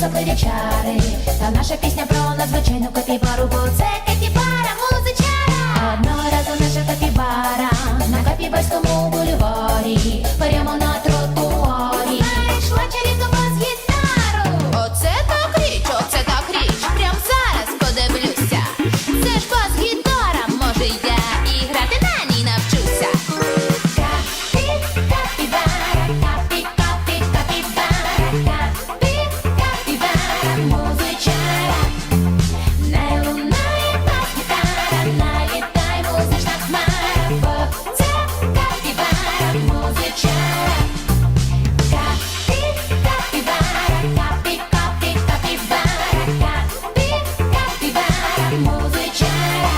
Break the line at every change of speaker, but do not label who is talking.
особливі чари. Та наша пісня про надзвичайну капібару Бо це капібара, музичара. Одного разу наша капібара На капібарському